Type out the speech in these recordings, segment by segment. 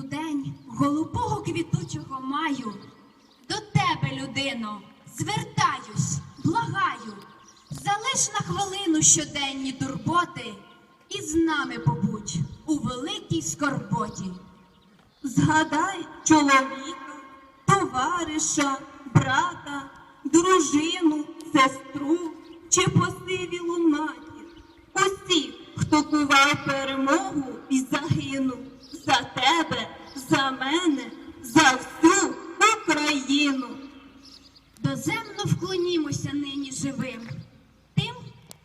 У день голубого квітучого маю до тебе, людино, звертаюсь, благаю, залиш на хвилину щоденні турботи і з нами побудь у великій скорботі. Згадай чоловіка, товариша, брата, дружину, сестру чи посивілу матір. Усіх, хто кував перемогу і загинув за тебе, за мене, за всю Україну. Доземно вклонімося нині живим, тим,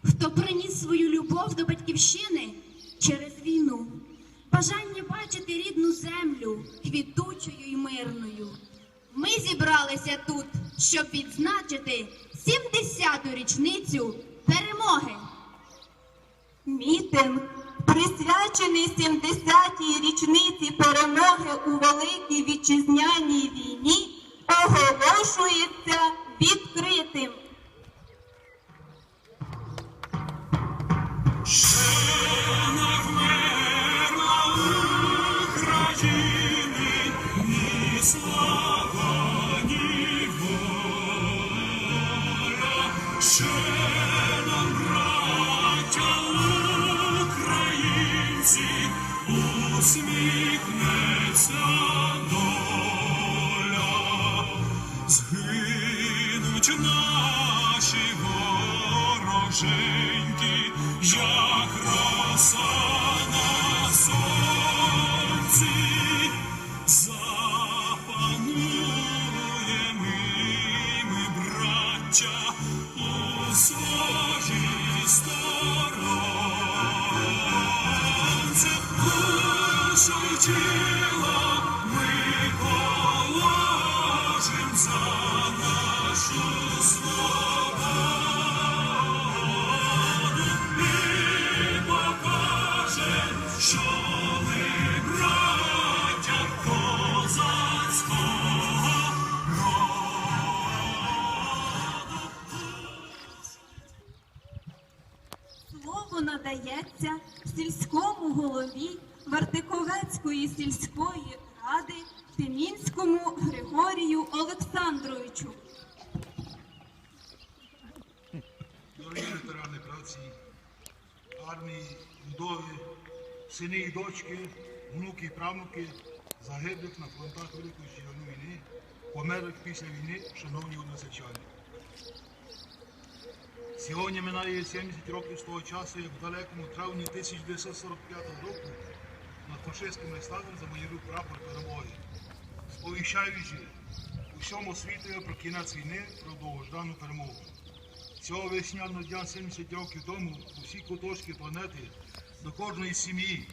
хто приніс свою любов до батьківщини через війну, бажання бачити рідну землю квітучою і мирною. Ми зібралися тут, щоб відзначити 70-ту річницю перемоги. Мітинг, присвячений 70-й річниці перемоги у Великій Вітчизняній війні, оголошується відкритим. Ще вороженьки, як роса надається сільському голові Вартиковецької сільської ради Тимінському Григорію Олександровичу. Дорогі ветерани праці, армії, вдови, сини і дочки, внуки і правнуки, загиблих на фронтах Великої Вітчизняної війни, померлих після війни, шановні односельчани. Сьогодні минає 70 років з того часу, як в далекому травні 1945 року над фашистськими стадами замайорив прапор перемоги, сповіщаючи усьому світу про кінець війни, про довгождану перемогу. Цього весняного дня 70 років тому усі куточки планети до кожної сім'ї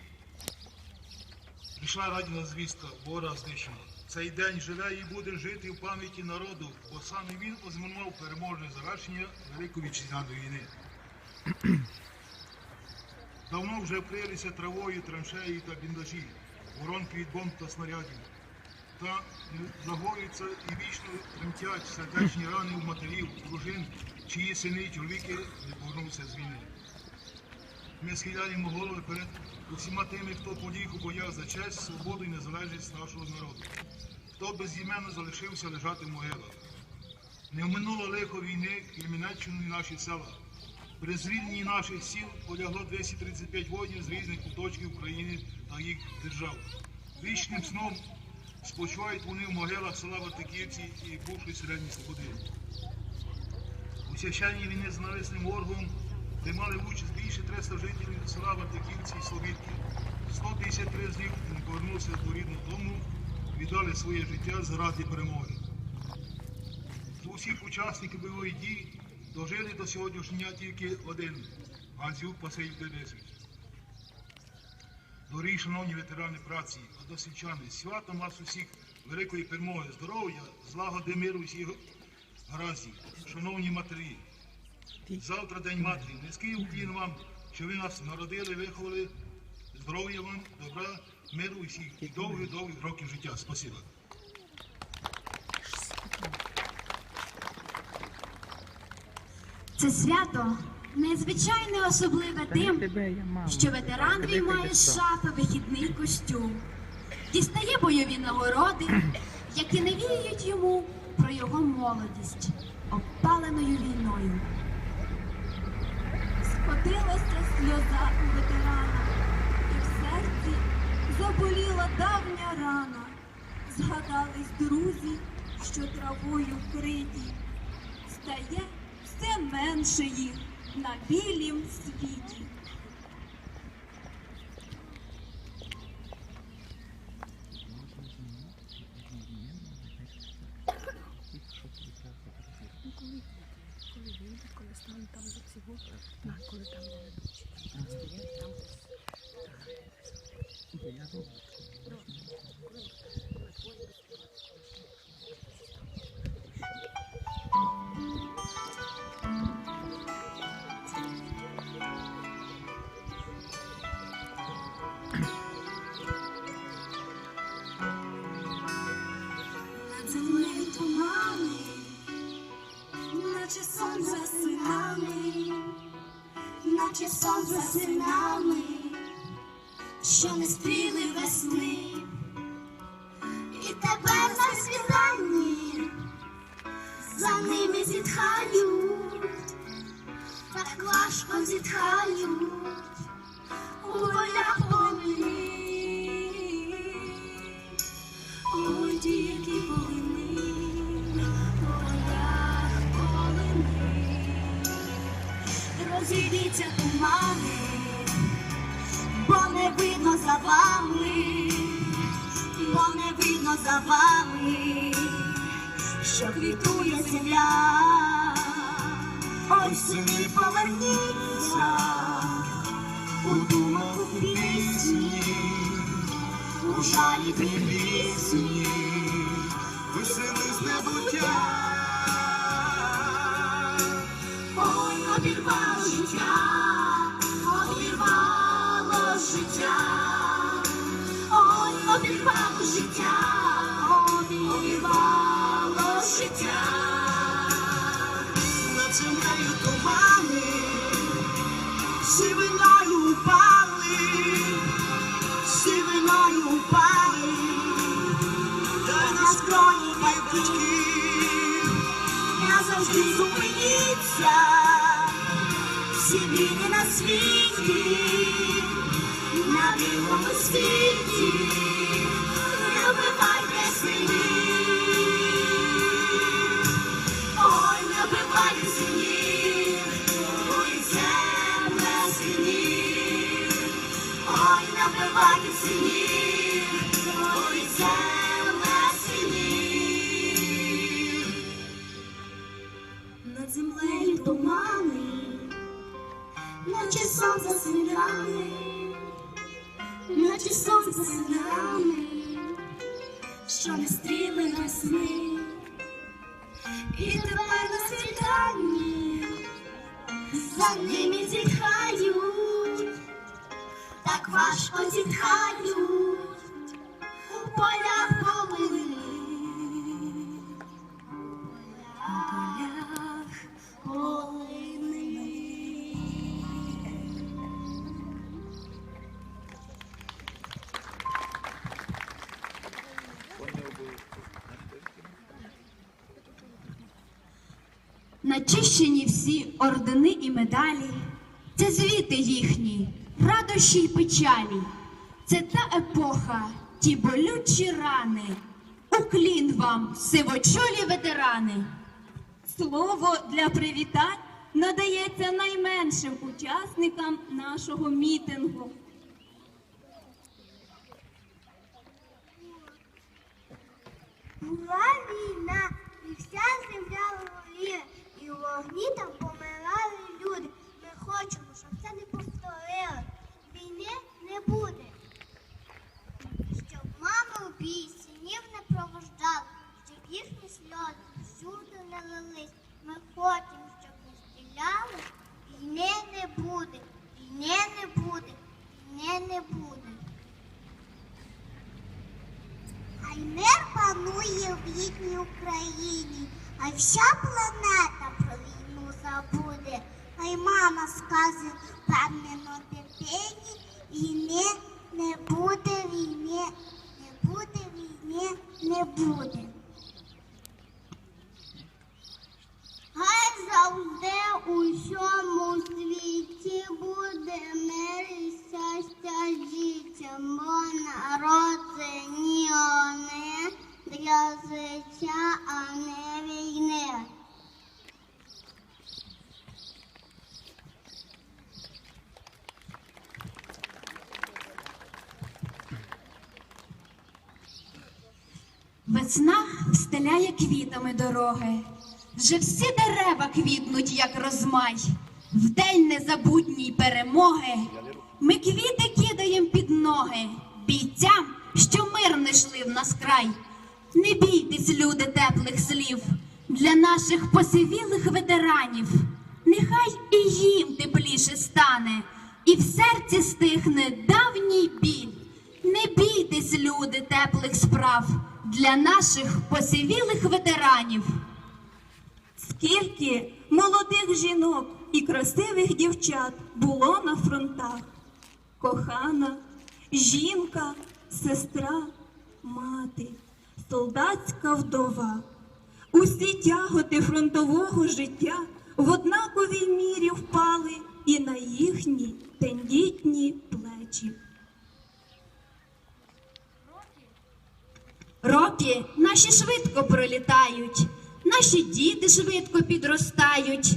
прийшла радіна звістка, ворога знищена. Цей день живе і буде жити в пам'яті народу, бо саме він ознаменував переможне завершення Великої вітчизняної війни. Давно вже вкрилися травою, траншеї та біндажі, воронки від бомб та снарядів. Та загоюються і вічно тремтять сердечні рани у матерів, дружин, чиї сини і чоловіки не повернувся з війни. Ми схиляємо голови перед усіма тими, хто поліг у боях за честь, свободу і незалежність нашого народу, хто безіменно залишився лежати в могилах. Не вминуло лихо війни Кремінеччину наші села. При звільненні наших сіл полягло 235 воїнів з різних куточків України та їх держав. Вічним сном спочивають вони в могилах села Вартиківці і бувшої середньої Слободи. У священній війни з нависним ворогом приймали участь більше 300 жителів села Вартиківці і Словітки. 153 з них повернувся до рідного дому, віддали своє життя заради перемоги. Усіх учасників бойових дій дожили до сьогоднішнього дня тільки один Ганзюк Василь Денисович. Дорогі шановні ветерани праці, односельчани, святом вас усіх великої перемоги, здоров'я, злагоди миру всіх гараздів, шановні матері. Завтра День Матері. Низький уклін вам, що ви нас народили, виховали. Здоров'я вам, добра, миру усіх і довгих-довгих років життя. Спасибо. Це свято незвичайне особливе тим, що ветеран він має з шафи вихідний костюм. дістає бойові нагороди, які навіюють йому про його молодість, обпаленою війною. Сльоза ветерана, і в серці заболіла давня рана. Згадались друзі, що травою вкриті, стає все менше їх на білім світі. Що не стріли весни, і тепер на світанні за ними зітхають, так важко зітхають у полях помилі. Ой, тільки полини, полях полини, розійдіться тумани, бо не видно за вами, бо не видно за вами, що квітує земля. Ой, сини, поверніться, у думах у пісні у жалі пісні, весели з небуття. Ой, обірвало життя, обірвало життя, обірвало життя. Над землею тумани, сивиною упали сивиною упали, та й на скроні батьків назавжди зупиніться, всі війни на світі, на білому світі, Начищені всі ордени і медалі, це звіти їхні, радощі й печалі. Це та епоха, ті болючі рани. Уклін вам, сивочолі ветерани. Слово для привітань надається найменшим учасникам нашого мітингу. Була війна, і вся земля горіла, і в вогні там помирали люди. Ми хочемо, щоб це не повторили. Війни не буде. Щоб мама у бій синів не провождала, щоб їхні сльози всюди не лились. Ми хочемо, щоб не стріляли. Війни не буде, війни не буде, війни не буде. Хай мир панує в рідній Україні, а вся планета про війну забуде. Хай мама скаже впевнено дитині, війни не буде, війни не буде. буде. Хай завжди у всьому світі буде мир і щастя дітям, бо народжені вони для життя, а не війни. Весна встеляє квітами дороги. Вже всі дерева квітнуть, як розмай. В день незабутній перемоги ми квіти кидаєм під ноги бійцям, що мирно йшли в нас край. Не бійтесь, люди, теплих слів для наших посивілих ветеранів. Нехай і їм тепліше стане, і в серці стихне давній біль. Не бійтесь, люди, теплих справ для наших посивілих ветеранів. Скільки молодих жінок і красивих дівчат було на фронтах. Кохана, жінка, сестра, мати, солдатська вдова. Усі тяготи фронтового життя в однаковій мірі впали і на їхні тендітні плечі. Роки наші швидко пролітають, наші діти швидко підростають,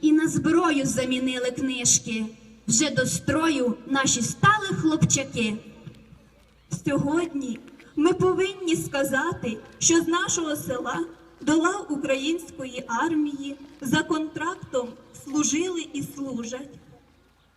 і на зброю замінили книжки. Вже до строю наші стали хлопчаки. Сьогодні ми повинні сказати, що з нашого села до лав української армії за контрактом служили і служать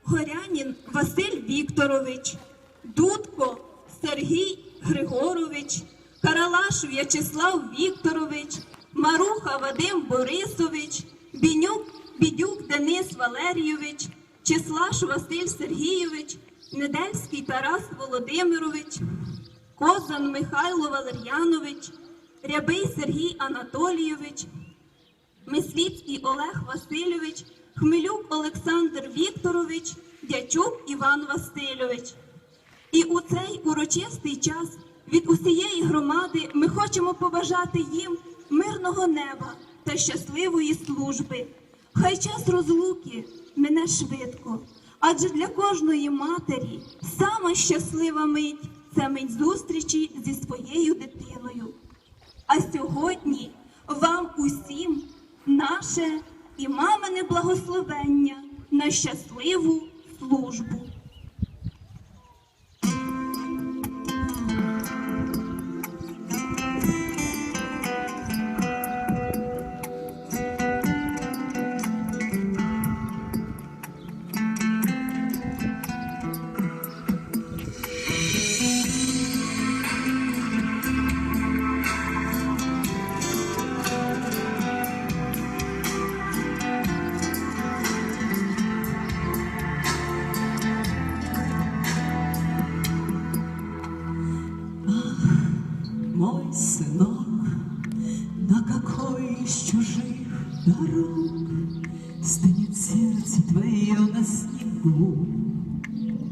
Горянін Василь Вікторович, Дудко Сергій Григорович, Каралаш В'ячеслав Вікторович, Маруха Вадим Борисович, Бінюк Бідюк Денис Валерійович, Числаш Василь Сергійович, Недельський Тарас Володимирович, Козан Михайло Валер'янович, Рябий Сергій Анатолійович, Мисліцький Олег Васильович, Хмелюк Олександр Вікторович, Дячук Іван Васильович. І у цей урочистий час від усієї громади ми хочемо побажати їм мирного неба та щасливої служби. Хай час розлуки мене швидко, адже для кожної матері сама щаслива мить це мить зустрічі зі своєю дитиною. А сьогодні вам усім наше і мамине благословення на щасливу службу.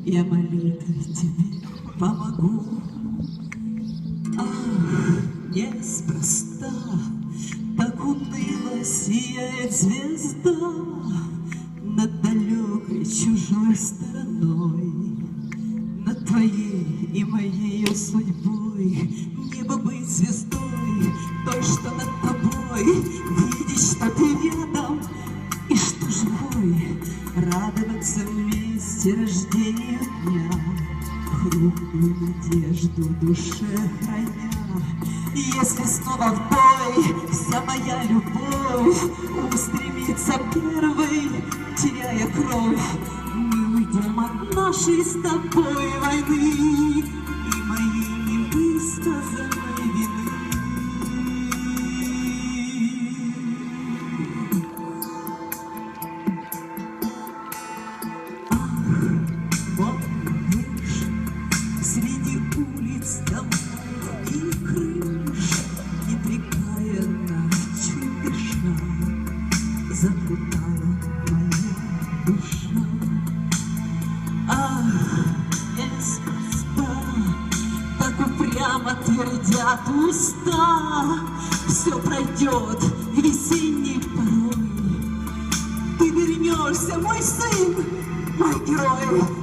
Я молитвой тебе помогу. Ах, неспроста так уныло сияет звезда Над далекой чужой стороной над твоей и моей судьбой Небо быть звездой, душе храня. Если снова бой вся моя любовь Устремится первой, теряя кровь. Мы уйдем от нашей с тобой отвердят уста, все пройдет весенней порой. Ты вернешься, мой сын, мой герой,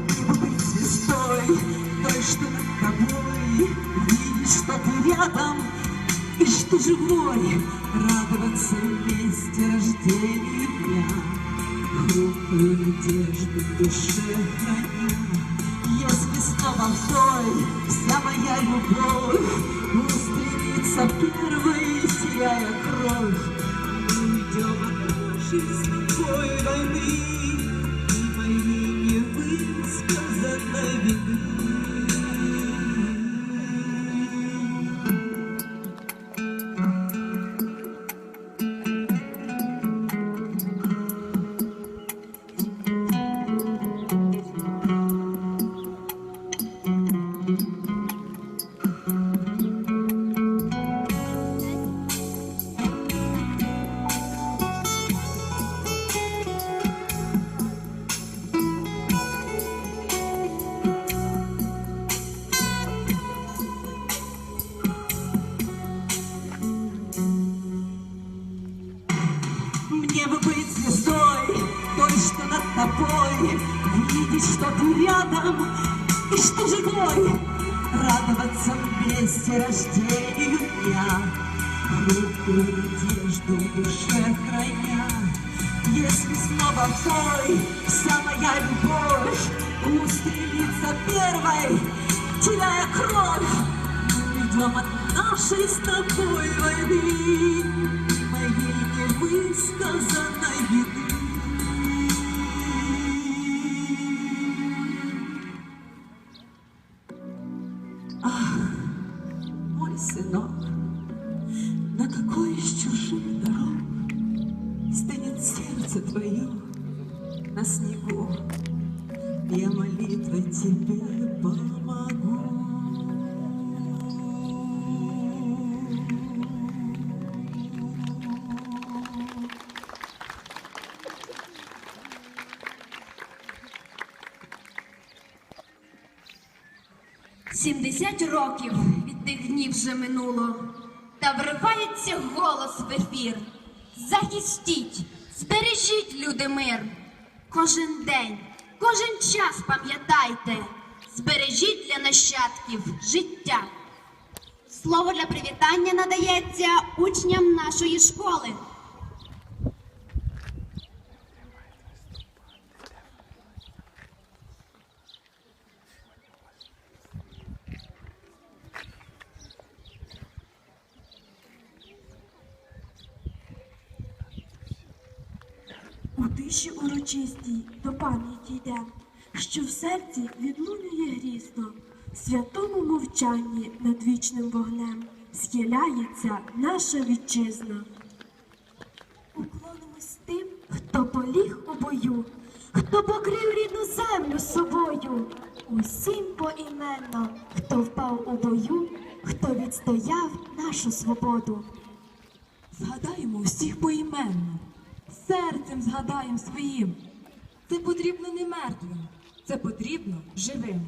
что живой, радоваться вместе рождению дня, хрупкую надежду в душе храня. Если снова вдоль вся моя любовь устремится первой, сияя кровь, мы уйдем от нашей с тобой войны и моей невысказанной вины. Видеть, что ты рядом и что живой, Радоваться вместе рождению дня, Хрупкую надежду в душе храня. Если снова в той вся моя любовь Устремится первой, теряя кровь, Мы уйдем от нашей с тобой войны. И моей невысказанной сердце твое на снегу, Я молитвой тебе помогу. Сімдесят років від тих днів вже минуло, та вривається голос в ефір. Захистіть, збережіть люди мир. Кожен день, кожен час пам'ятайте, збережіть для нащадків життя. Слово для привітання надається учням нашої школи. Тиші урочистій до пам'яті йде, що в серці відлунює грізно, в святому мовчанні над вічним вогнем схиляється наша вітчизна. Уклонимось тим, хто поліг у бою, хто покрив рідну землю собою, усім поіменно, хто впав у бою, хто відстояв нашу свободу. Згадаємо всіх поіменно, серцем згадаємо своїм. Це потрібно не мертвим, це потрібно живим.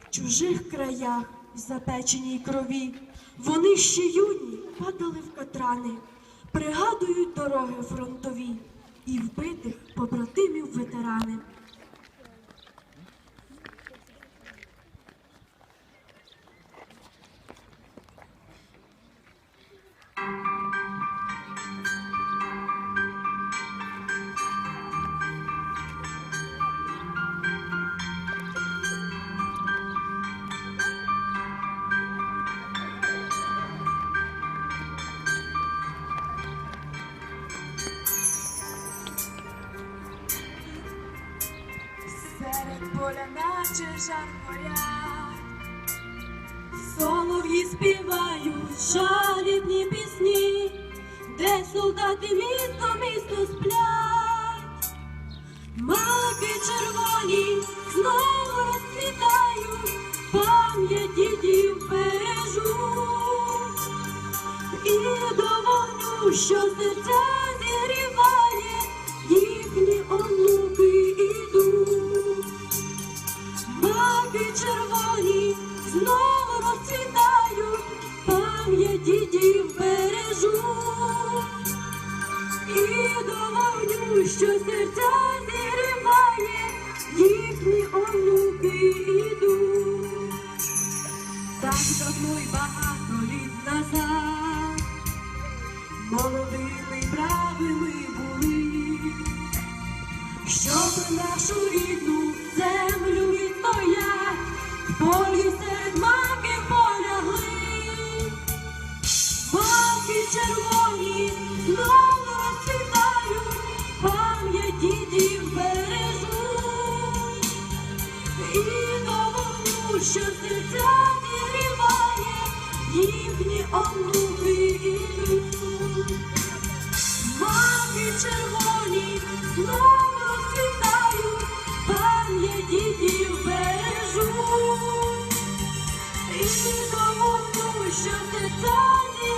В чужих краях, в запеченій крові, вони ще юні падали в катрани, пригадують дороги фронтові і вбитих побратимів ветерани. Серед поля наче жар горять, солов'ї співають жалібні пісні, де солдати місто місто сплять, маки червоні знову розцвітають, пам'ять дідів бережуть, і до вогню, що серця зігріває, Знову розцвітають, дідів бережу, і до вогню, що серця зігріває, їхні онуки ідуть. Так давно й багато літ назад молодими правими були, щоб нашу рідну землю відстоять, полі До вогню, що зігріває,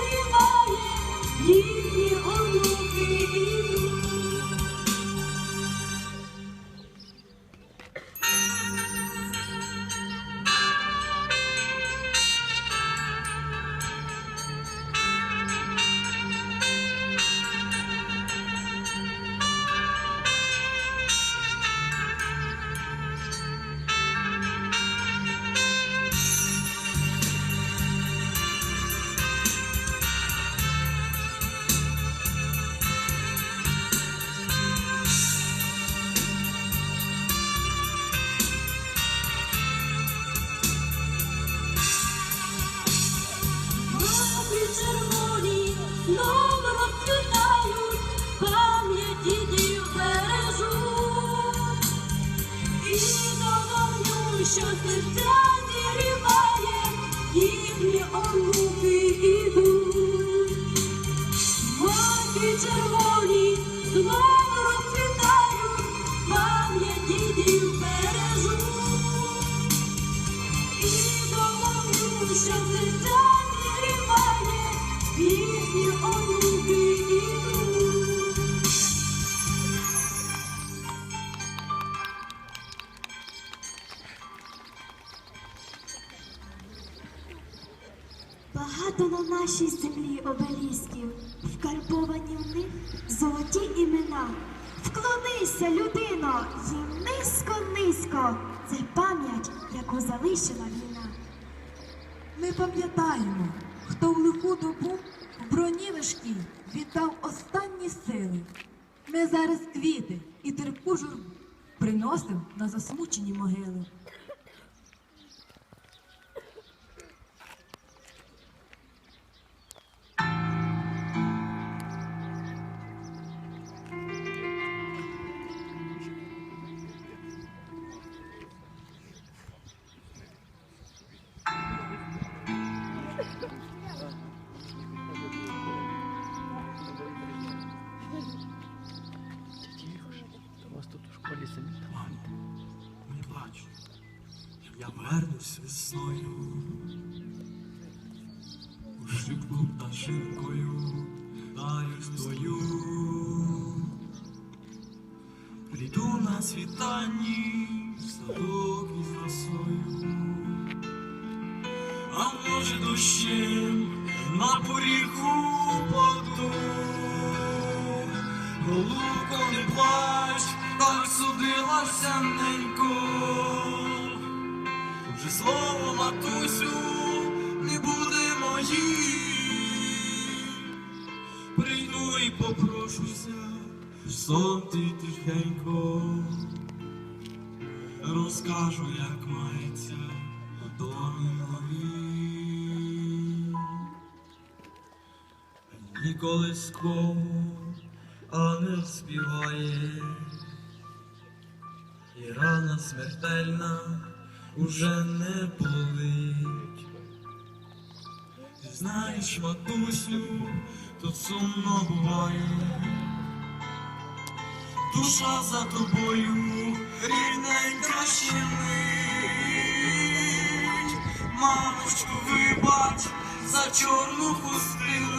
їхні онуки. Вогню, що серця землі обелісків, вкарбовані в них золоті імена. Вклонися, людино, їм низько, низько. Це пам'ять, яку залишила війна. Ми пам'ятаємо, хто в лиху добу в броні важкій віддав останні сили. Ми зараз квіти і терпку журбу приносимо на засмучені могили. Я вернусь весною, у шибку пташинкою даю твою. Прийду на світанні садок із росою, а може дощем на поріху паду. Голубко, не плач, так судилася ненько. Матусю не буде моїм. Прийду і попрошуся, сон ти тихенько. Розкажу, як мається домі нові. Ніколи скому ангел співає, і рана смертельна уже не болить. Знаєш, матусю, тут сумно буває. Душа за тобою, рідненька щемить. Мамочку, вибач за чорну хустину.